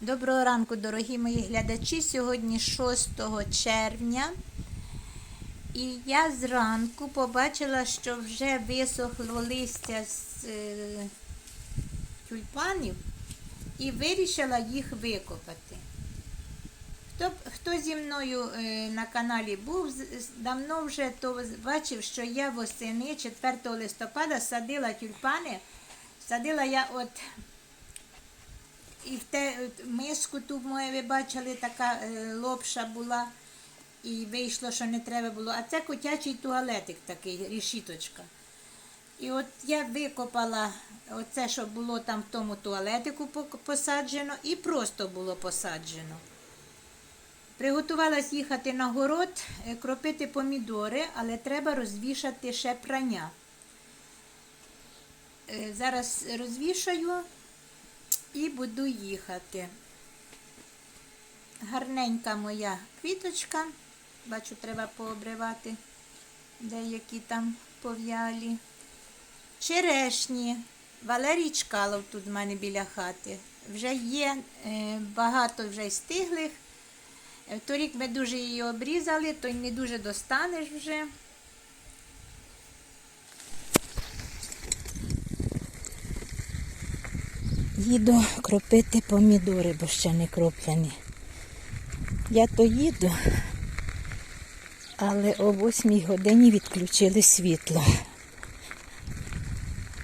Доброго ранку, дорогі мої глядачі. Сьогодні 6 червня. І я зранку побачила, що вже висохло листя з е, тюльпанів і вирішила їх викопати. Хто, хто зі мною е, на каналі був, давно вже то бачив, що я восени 4 листопада садила тюльпани. Садила я от і в те миску ту моє ви бачили, така е, лопша була, і вийшло, що не треба було. А це котячий туалетик такий, рішіточка. І от я викопала оце, що було там в тому туалетику посаджено, і просто було посаджено. Приготувалась їхати на город, е, кропити помідори, але треба розвішати ще прання. Е, Зараз розвішаю і буду їхати. Гарненька моя квіточка. Бачу, треба пообривати деякі там пов'ялі. Черешні. Валерій Чкалов тут в мене біля хати. Вже є е, багато вже стиглих. Е, Торік ми дуже її обрізали, то й не дуже достанеш вже. Їду кропити помідори, бо ще не кроплені. Я то їду, але о 8 годині відключили світло.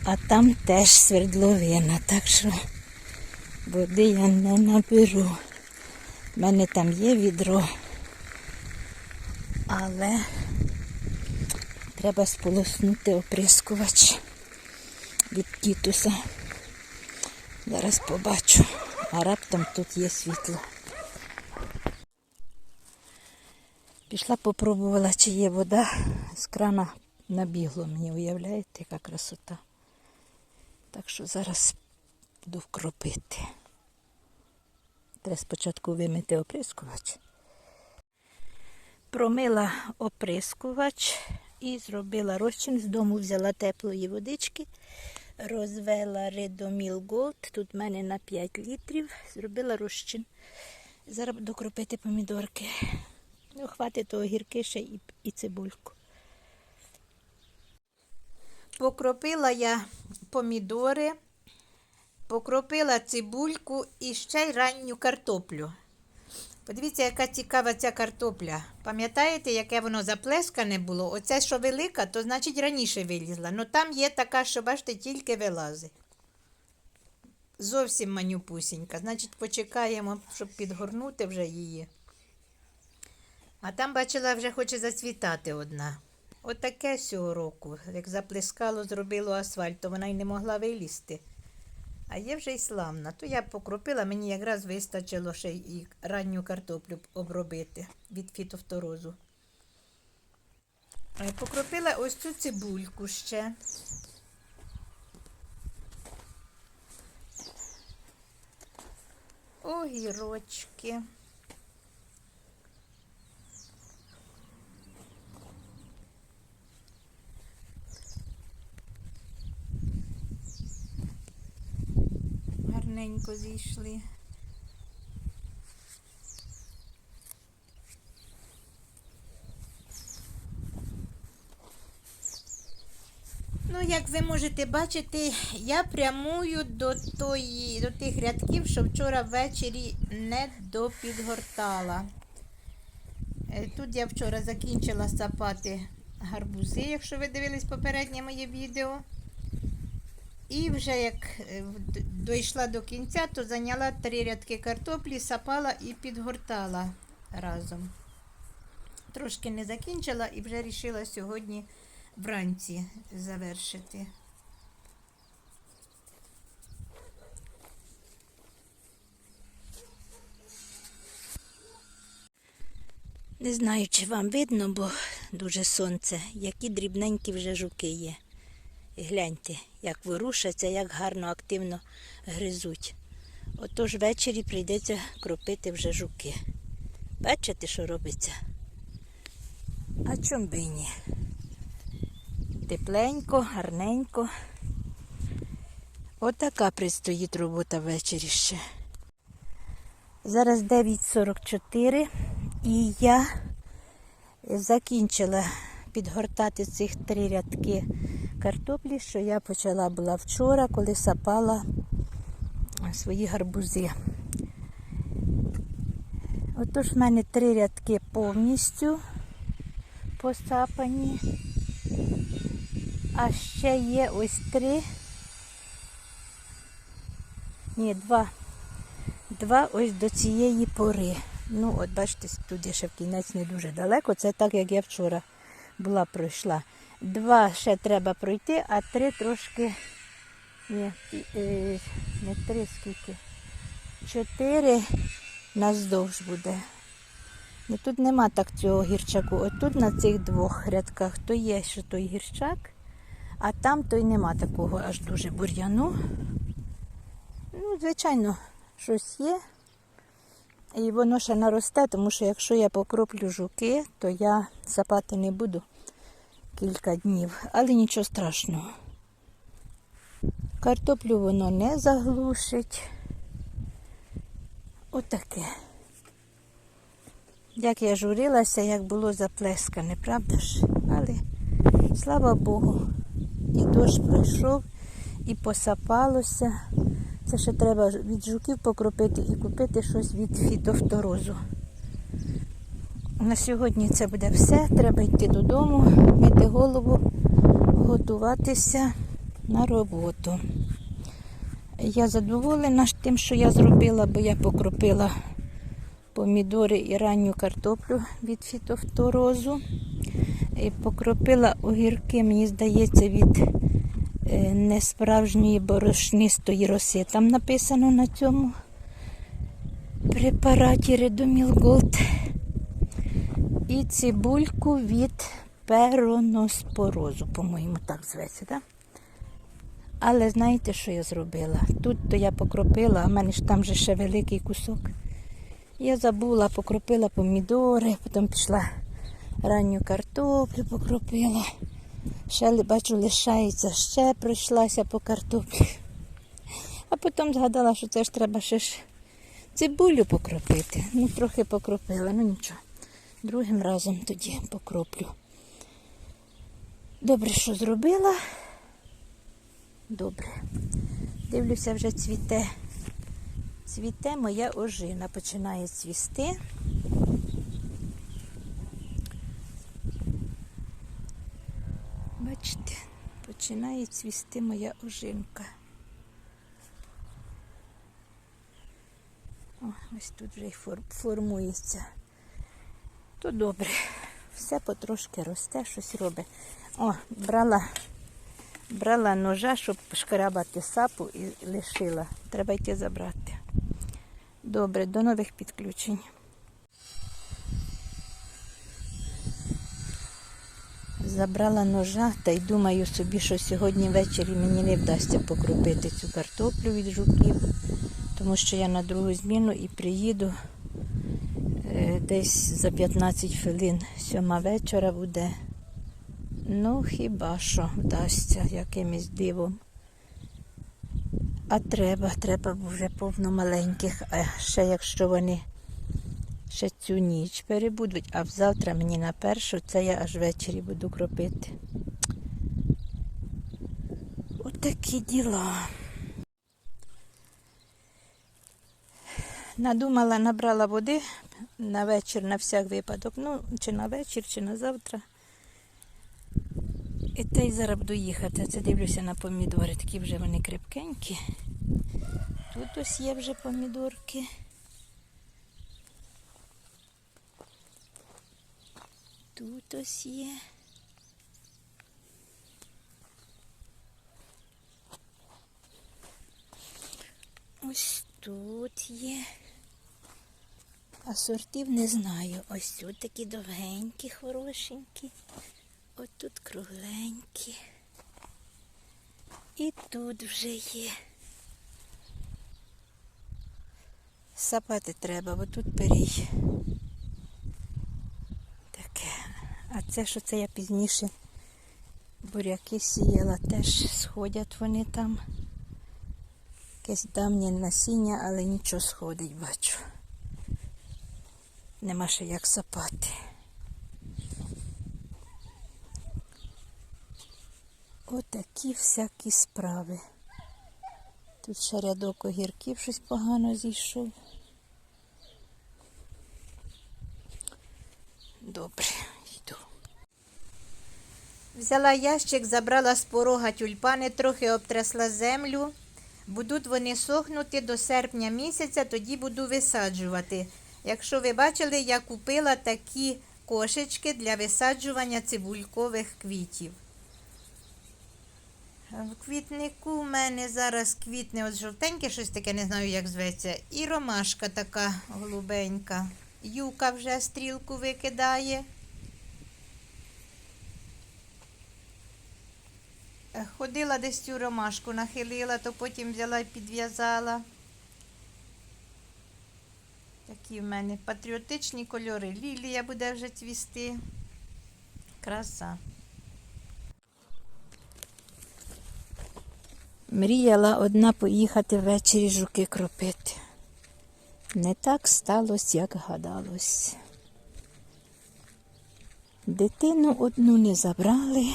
А там теж свердловина, так що води я не наберу. У мене там є відро, але треба сполоснути оприскувач від тітуса. Зараз побачу, а раптом тут є світло. Пішла, попробувала, чи є вода. З крана набігло мені, уявляєте, яка красота. Так що зараз буду вкропити. Треба спочатку вимити оприскувач. Промила оприскувач і зробила розчин. З дому взяла теплої водички розвела Редоміл Голд. Тут в мене на 5 літрів. Зробила розчин. Зараз буду кропити помідорки. Ну, хватить того ще і, і цибульку. Покропила я помідори, покропила цибульку і ще й ранню картоплю. Подивіться, яка цікава ця картопля. Пам'ятаєте, яке воно заплескане було? Оце, що велика, то значить раніше вилізла. Ну там є така, що бачите, тільки вилазить. Зовсім манюпусінька. Значить, почекаємо, щоб підгорнути вже її. А там, бачила, вже хоче зацвітати одна. Отаке цього року. Як заплескало, зробило асфальт, то вона й не могла вилізти. А є вже й славна. То я покропила, мені якраз вистачило ще і ранню картоплю обробити від фітофторозу. Покропила ось цю цибульку ще. Огірочки. Гарненько зійшли. Ну, як ви можете бачити, я прямую до, тої, до тих рядків, що вчора ввечері не допідгортала. Е, Тут я вчора закінчила сапати гарбузи, якщо ви дивились попереднє моє відео. І вже як е, дійшла до кінця, то зайняла три рядки картоплі, сапала і підгортала разом. Трошки не закінчила і вже вирішила сьогодні вранці завершити. Не знаю, чи вам видно, бо дуже сонце, які дрібненькі вже жуки є. І гляньте, як ворушаться, як гарно, активно гризуть. Отож ввечері прийдеться кропити вже жуки. Бачите, що робиться? А чом би ні? Тепленько, гарненько. Отака предстоїть робота ввечері ще. Зараз 9.44 і я закінчила підгортати цих три рядки картоплі, що я почала була вчора, коли сапала свої гарбузи. Отож, в мене три рядки повністю посапані. А ще є ось три. Ні, два. Два ось до цієї пори. Ну, от бачите, туди ще в кінець не дуже далеко. Це так, як я вчора була пройшла. Два ще треба пройти, а три трошки. Ні, е, не три скільки. Чотири наздовж буде. І тут нема так цього гірчаку. От тут на цих двох рядках то є ще той гірчак, а там той нема такого аж дуже бур'яну. Ну, звичайно, щось є. І воно ще наросте, тому що якщо я покроплю жуки, то я сапати не буду кілька днів, але нічого страшного. Картоплю воно не заглушить. Отаке. Як я журилася, як було заплескане, правда ж? Але слава Богу, і дощ пройшов, і посапалося. Це ще треба від жуків покропити і купити щось від фітофторозу. На сьогодні це буде все. Треба йти додому, мити голову, готуватися на роботу. Я задоволена тим, що я зробила, бо я покропила помідори і ранню картоплю від фітофторозу. І покропила огірки, мені здається, від е, несправжньої борошнистої роси. Там написано на цьому препараті Редоміл Голд. І цибульку від пероноспорозу, по-моєму, так зветься, так? Але знаєте, що я зробила? Тут то я покропила, а в мене ж там же ще великий кусок. Я забула, покропила помідори, потім пішла ранню картоплю, покропила. Ще бачу, лишається, ще пройшлася по картоплі. А потім згадала, що це ж треба ще ж цибулю покропити. Ну, трохи покропила, ну нічого. Другим разом тоді покроплю. Добре, що зробила. Добре. Дивлюся, вже цвіте. Цвіте моя ожина, починає цвісти. Бачите, починає цвісти моя ожинка. О, ось тут вже й формується. То добре. Все потрошки росте, щось робить. О, брала брала ножа, щоб шкрабати сапу і лишила. Треба йти забрати. Добре, до нових підключень. Забрала ножа та й думаю собі, що сьогодні ввечері мені не вдасться покропити цю картоплю від жуків, тому що я на другу зміну і приїду десь за 15 хвилин сьома вечора буде. Ну, хіба що вдасться якимось дивом. А треба, треба вже повно маленьких, а ще якщо вони ще цю ніч перебудуть, а завтра мені на першу, це я аж ввечері буду кропити. Отакі діла. Надумала, набрала води на вечір на всяк випадок. Ну, чи на вечір, чи на завтра. І та й зараз буду їхати. Це дивлюся на помідори. Такі вже вони крепкенькі. Тут ось є вже помідорки. Тут ось є. Ось тут є. А сортів не знаю. Ось тут такі довгенькі, хорошенькі. Ось тут кругленькі. І тут вже є. Сапати треба, бо тут перій. Таке. А це, що це я пізніше буряки сіяла, теж сходять вони там. Якесь давнє насіння, але нічого сходить, бачу. Нема ще як сапати. Отакі всякі справи. Тут ще рядок огірків щось погано зійшов. Добре, йду. Взяла ящик, забрала з порога тюльпани, трохи обтрясла землю. Будуть вони сохнути до серпня місяця, тоді буду висаджувати. Якщо ви бачили, я купила такі кошечки для висаджування цибулькових квітів. В квітнику в мене зараз квітне от жовтеньке, щось таке, не знаю, як зветься. І ромашка така голубенька. Юка вже стрілку викидає. Ходила десь цю ромашку, нахилила, то потім взяла і підв'язала. Такі в мене патріотичні кольори. Лілія буде вже цвісти. Краса. Мріяла одна поїхати ввечері жуки кропити. Не так сталося, як гадалось. Дитину одну не забрали,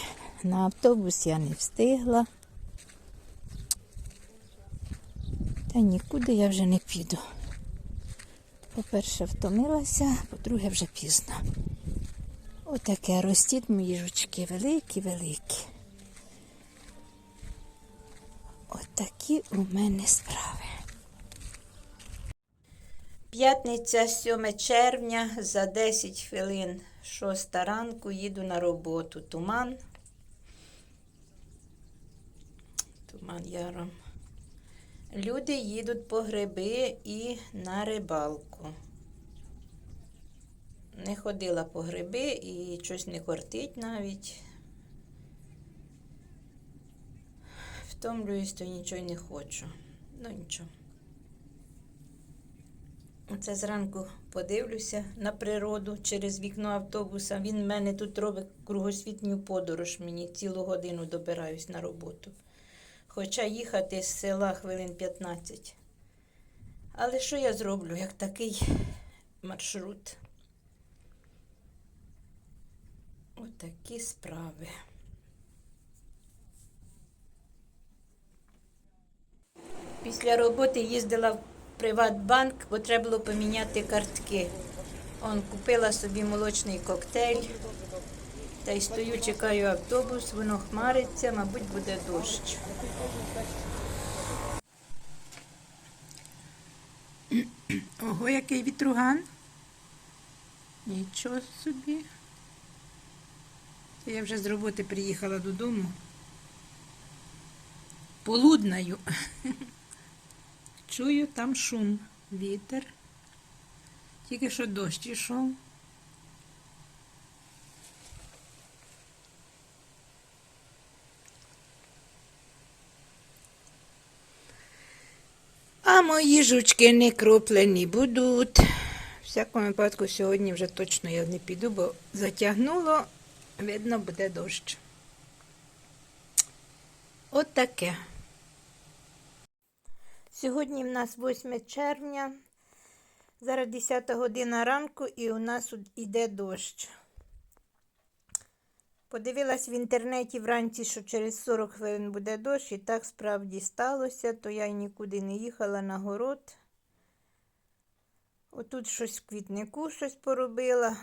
на автобус я не встигла. Та нікуди я вже не піду. По-перше, втомилася, по-друге, вже пізно. Отаке ростіть мої жучки великі-великі. Отакі у мене справи. П'ятниця 7 червня за 10 хвилин 6 ранку їду на роботу. Туман. Туман яром. Люди їдуть по гриби і на рибалку. Не ходила по гриби і щось не кортить навіть. Втомлююсь, то нічого не хочу. Ну нічого. Оце зранку подивлюся на природу через вікно автобуса. Він в мене тут робить кругосвітню подорож. Мені цілу годину добираюсь на роботу. Хоча їхати з села хвилин 15. Але що я зроблю, як такий маршрут? Отакі справи. Після роботи їздила в Приватбанк, бо треба було поміняти картки. Он купила собі молочний коктейль. Та й стою, чекаю автобус, воно хмариться, мабуть, буде дощ. Ого, який вітруган. Нічого собі. Я вже з роботи приїхала додому. Полудною. Чую там шум, вітер. Тільки що дощ ішов. Мої жучки не кроплені будуть. В всякому випадку сьогодні вже точно я не піду, бо затягнуло, видно, буде дощ. От таке. Сьогодні в нас 8 червня, зараз 10 година ранку і у нас іде дощ. Подивилась в інтернеті вранці, що через 40 хвилин буде дощ, і так справді сталося, то я й нікуди не їхала на город. Отут щось в квітнику щось поробила.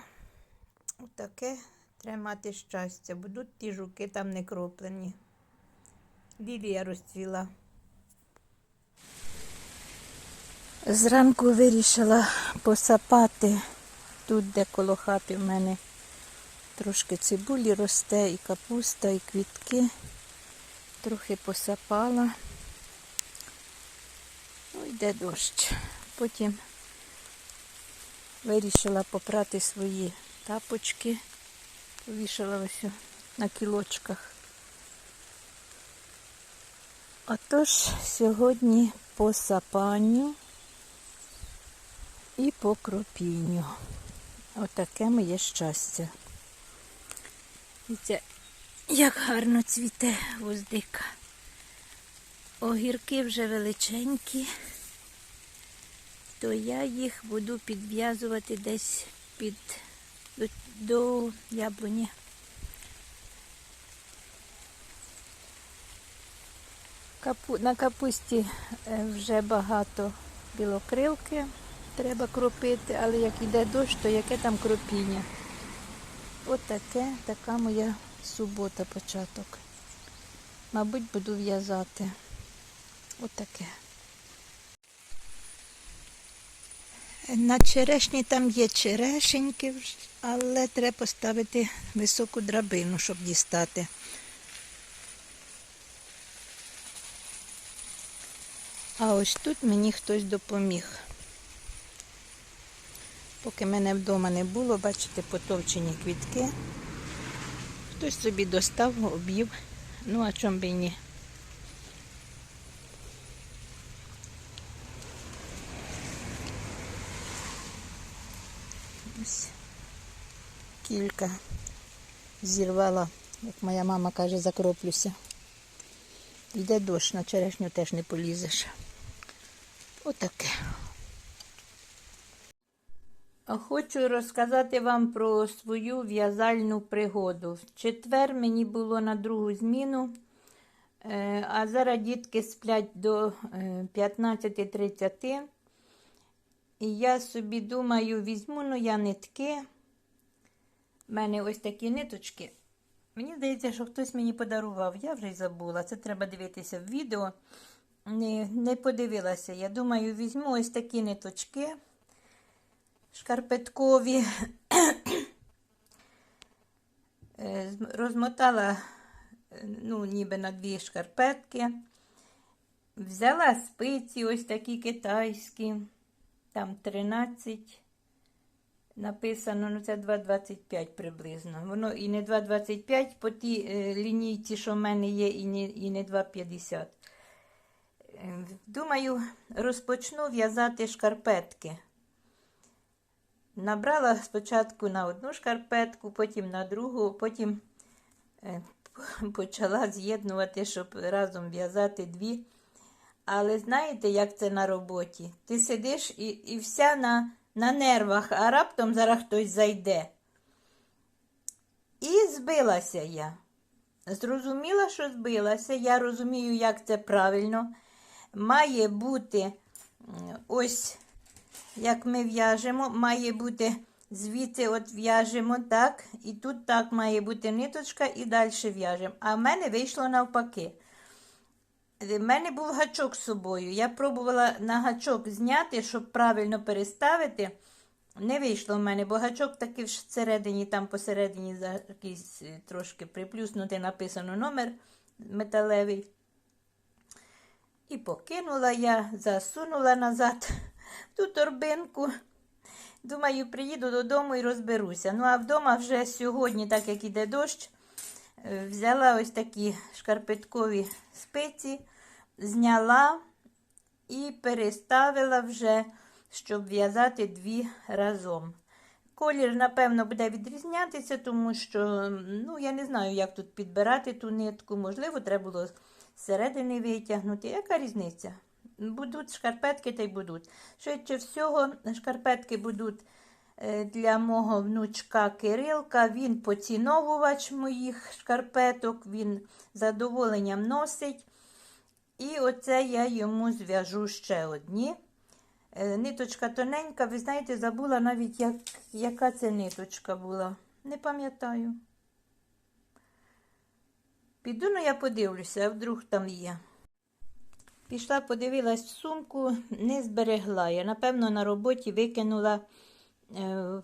Отаке треба мати щастя, будуть ті жуки там не кроплені. Лілія розцвіла. Зранку вирішила посапати тут, де коло хати в мене трошки цибулі росте, і капуста, і квітки. Трохи посапала. Ну, йде дощ. Потім вирішила попрати свої тапочки, повішала ось на кілочках. Отож, сьогодні по сапанню і по кропінню. Отаке моє щастя. Дивіться, як гарно цвіте гвоздика. Огірки вже величенькі, то я їх буду підв'язувати десь під до, до яблуні. Капу, на капусті е, вже багато білокрилки треба кропити, але як йде дощ, то яке там кропіння. От таке, така моя субота початок. Мабуть, буду в'язати. От таке. На черешні там є черешеньки, але треба поставити високу драбину, щоб дістати. А ось тут мені хтось допоміг. Поки мене вдома не було, бачите, потовчені квітки. Хтось собі достав, об'їв. Ну, а чом би ні. Ось кілька зірвала, як моя мама каже, закроплюся. Йде дощ, на черешню теж не полізеш. Отаке. Хочу розказати вам про свою в'язальну пригоду. В четвер мені було на другу зміну, е, а зараз дітки сплять до е, 15.30. І я собі думаю, візьму ну я нитки. У мене ось такі ниточки. Мені здається, що хтось мені подарував. Я вже й забула. Це треба дивитися в відео. Не, не подивилася. Я думаю, візьму ось такі ниточки шкарпеткові. Е, Розмотала, е, ну, ніби на дві шкарпетки. Взяла спиці, ось такі китайські. Там 13 написано, ну це 2,25 приблизно. Воно і не 2,25 по тій е, лінійці, що в мене є, і не, і не 2,50. Е, Думаю, розпочну в'язати шкарпетки. Набрала спочатку на одну шкарпетку, потім на другу, потім е, почала з'єднувати, щоб разом в'язати дві. Але знаєте, як це на роботі? Ти сидиш і, і вся на, на нервах, а раптом зараз хтось зайде. І збилася я. Зрозуміла, що збилася. Я розумію, як це правильно. Має бути ось, як ми в'яжемо, має бути звідси от в'яжемо так, і тут так має бути ниточка, і далі в'яжемо. А в мене вийшло навпаки. У мене був гачок з собою. Я пробувала на гачок зняти, щоб правильно переставити. Не вийшло в мене, бо гачок таки всередині, там посередині за якийсь е, трошки приплюснутий написано номер металевий. І покинула я, засунула назад в ту торбинку. Думаю, приїду додому і розберуся. Ну, а вдома вже сьогодні, так як іде дощ, е, взяла ось такі шкарпеткові спиці, зняла і переставила вже, щоб в'язати дві разом. Колір, напевно, буде відрізнятися, тому що, ну, я не знаю, як тут підбирати ту нитку. Можливо, треба було зсередини витягнути. Яка різниця? Будуть шкарпетки та й будуть. Швидше всього, шкарпетки будуть е, для мого внучка Кирилка. Він поціновувач моїх шкарпеток, він задоволенням носить. І оце я йому зв'яжу ще одні. Е, Ниточка тоненька, ви знаєте, забула навіть, як, яка це ниточка була. Не пам'ятаю. Піду, ну я подивлюся, а вдруг там є. Пішла, подивилась в сумку, не зберегла. Я, напевно, на роботі викинула е,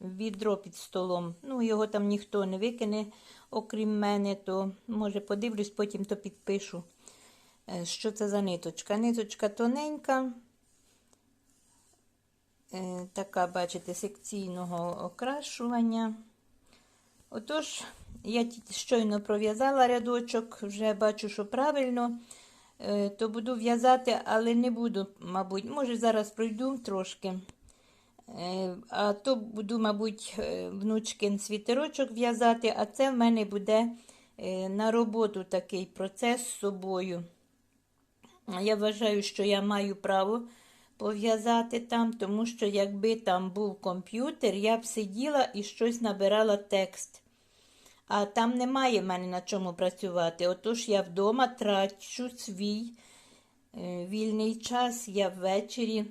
відро під столом. Ну, його там ніхто не викине, окрім мене, то може подивлюсь, потім то підпишу, е, що це за ниточка. Ниточка тоненька, е, така, бачите, секційного окрашування. Отож, я щойно пров'язала рядочок, вже бачу, що правильно. Е, То буду в'язати, але не буду, мабуть, може зараз пройду трошки. Е, А то буду, мабуть, е, внучкин світерочок в'язати, а це в мене буде на роботу такий процес з собою. Я вважаю, що я маю право пов'язати там, тому що якби там був комп'ютер, я б сиділа і щось набирала текст. А там немає в мене на чому працювати. Отож я вдома трачу свій е, вільний час, я ввечері,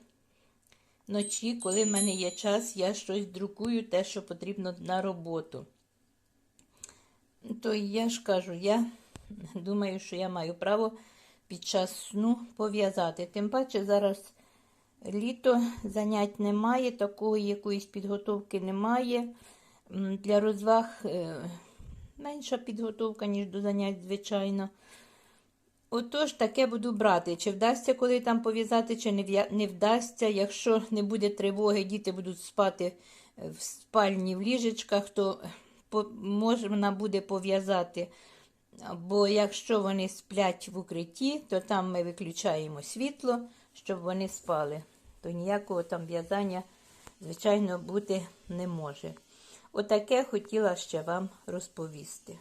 вночі, коли в мене є час, я щось друкую, те, що потрібно на роботу. То я ж кажу, я думаю, що я маю право під час сну пов'язати. Тим паче зараз літо занять немає, такої якоїсь підготовки немає. Для розваг е, менша підготовка, ніж до занять, звичайно. Отож, таке буду брати. Чи вдасться коли там пов'язати, чи не, вдасться. Якщо не буде тривоги, діти будуть спати е, в спальні в ліжечках, то по- можна буде пов'язати. Бо якщо вони сплять в укритті, то там ми виключаємо світло, щоб вони спали. То ніякого там в'язання, звичайно, бути не може. Отаке хотіла ще вам розповісти.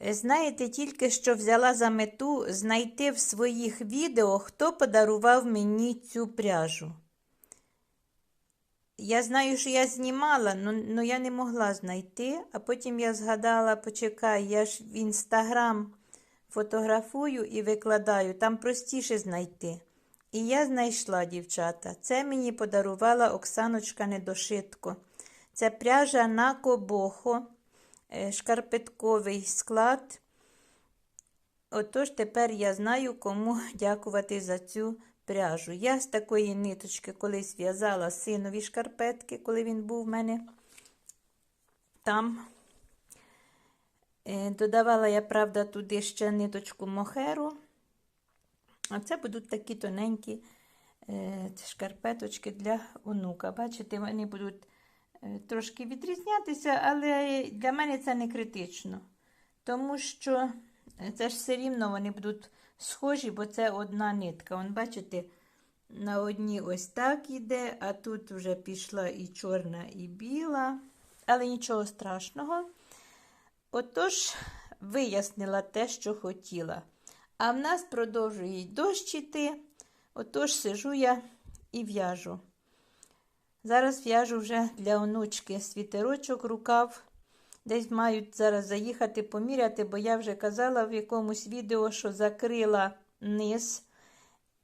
Знаєте, тільки що взяла за мету знайти в своїх відео, хто подарував мені цю пряжу. Я знаю, що я знімала, але я не могла знайти, а потім я згадала, почекай, я ж в інстаграм фотографую і викладаю, там простіше знайти. І я знайшла, дівчата. Це мені подарувала Оксаночка Недошитко. Це пряжа на кобохо, е, шкарпетковий склад. Отож, тепер я знаю, кому дякувати за цю пряжу. Я з такої ниточки колись в'язала синові шкарпетки, коли він був в мене там. Е, Додавала я, правда, туди ще ниточку мохеру. А це будуть такі тоненькі е, шкарпеточки для онука. Бачите, вони будуть е, трошки відрізнятися, але для мене це не критично. Тому що це ж все рівно вони будуть схожі, бо це одна нитка. Вон, бачите, на одній ось так іде, а тут вже пішла і чорна, і біла, але нічого страшного. Отож, вияснила те, що хотіла. А в нас продовжує дощ іти, отож сижу я і в'яжу. Зараз в'яжу вже для онучки світерочок, рукав. Десь мають зараз заїхати поміряти, бо я вже казала в якомусь відео, що закрила низ.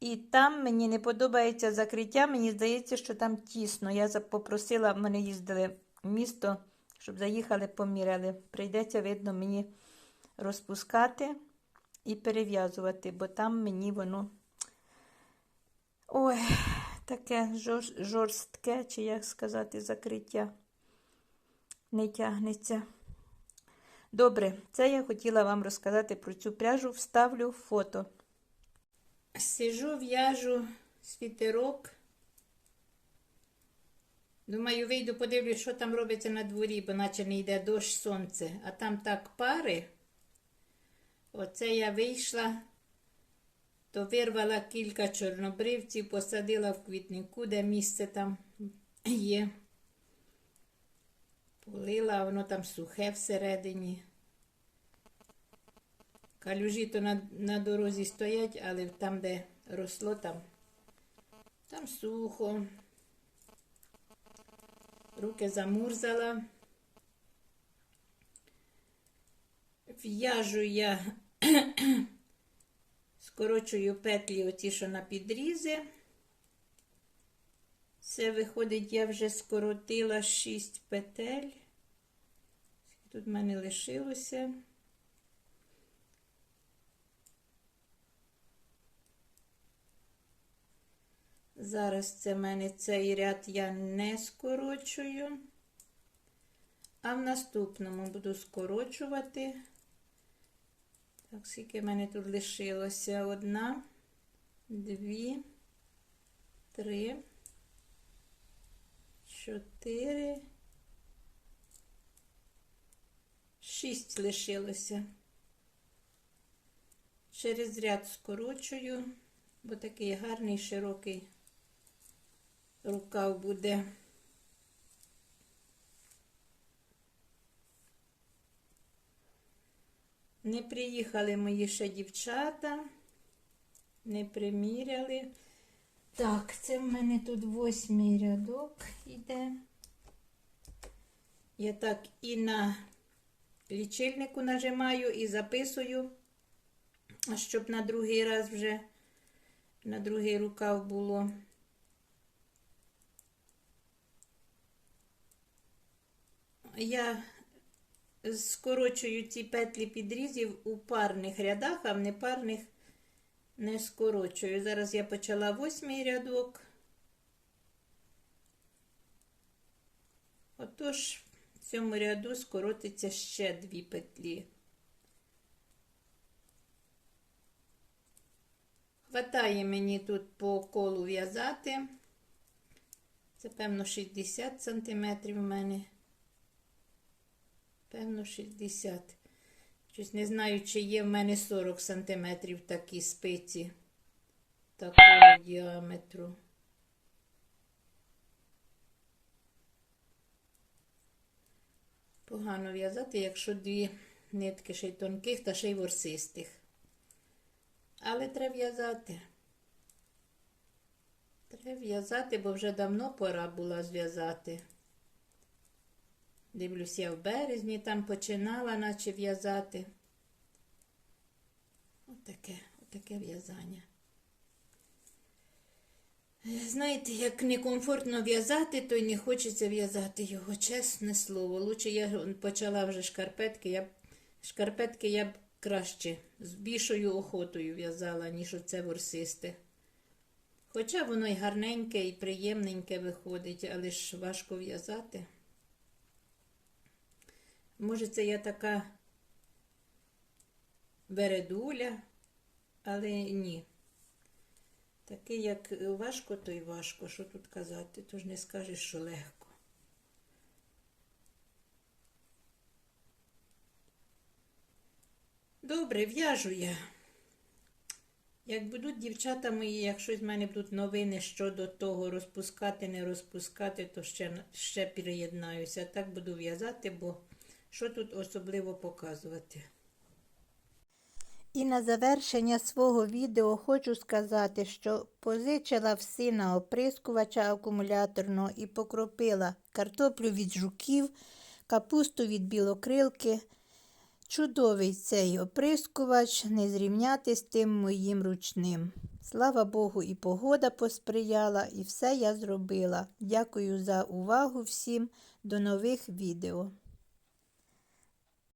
І там мені не подобається закриття. Мені здається, що там тісно. Я попросила, мене їздили в місто, щоб заїхали, поміряли. Прийдеться, видно, мені розпускати і перев'язувати, бо там мені воно ой, таке жорстке, чи як сказати, закриття не тягнеться. Добре, це я хотіла вам розказати про цю пряжу, вставлю фото. Сижу, в'яжу світерок. Думаю, вийду, подивлюсь, що там робиться на дворі, бо наче не йде дощ сонце, а там так пари. Оце я вийшла, то вирвала кілька чорнобривців, посадила в квітнику, де місце там є. Полила, воно там сухе всередині. Калюжі то на на дорозі стоять, але там, де росло, там, там сухо. Руки замурзала. В'яжу я, скорочую петлі оті, що на підрізи. Це виходить, я вже скоротила 6 петель. Тут в мене лишилося. Зараз це в мене цей ряд я не скорочую, а в наступному буду скорочувати. Так, скільки в мене тут лишилося? Одна, дві, три чотири, шість лишилося. Через ряд скорочую, бо такий гарний широкий рукав буде. Не приїхали мої ще дівчата. не приміряли. Так, це в мене тут восьмий рядок іде. Я так і на лічильнику нажимаю і записую, щоб на другий раз вже на другий рукав було. Я скорочую ці петлі підрізів у парних рядах, а в непарних не скорочую. Зараз я почала восьмий рядок. Отож, в цьому ряду скоротиться ще дві петлі. Хватає мені тут по колу в'язати. Це, певно, 60 сантиметрів в мене. Певно, 60. Щось не знаю, чи є в мене 40 сантиметрів такі спиці такого діаметру. Погано в'язати, якщо дві нитки ще й тонких та ще й ворсистих. Але треба в'язати. Треба в'язати, бо вже давно пора була зв'язати. Дивлюсь, я в березні там починала, наче в'язати. Отаке, отаке в'язання. Знаєте, як некомфортно в'язати, то й не хочеться в'язати його, чесне слово. Лучше я почала вже шкарпетки. Я б, шкарпетки я б краще з більшою охотою в'язала, ніж оце ворсисте. Хоча воно й гарненьке, і приємненьке виходить, але ж важко в'язати. Може, це я така вередуля, але ні. Таке, як важко, то й важко, що тут казати, тож не скажеш, що легко. Добре, в'яжу я. Як будуть дівчата мої, якщо з мене будуть новини щодо того, розпускати, не розпускати, то ще, ще приєднаюся. Так буду в'язати, бо що тут особливо показувати. І на завершення свого відео хочу сказати, що позичила в сина оприскувача акумуляторного і покропила картоплю від жуків, капусту від білокрилки. Чудовий цей оприскувач, не зрівняти з тим моїм ручним. Слава Богу, і погода посприяла, і все я зробила. Дякую за увагу всім. До нових відео.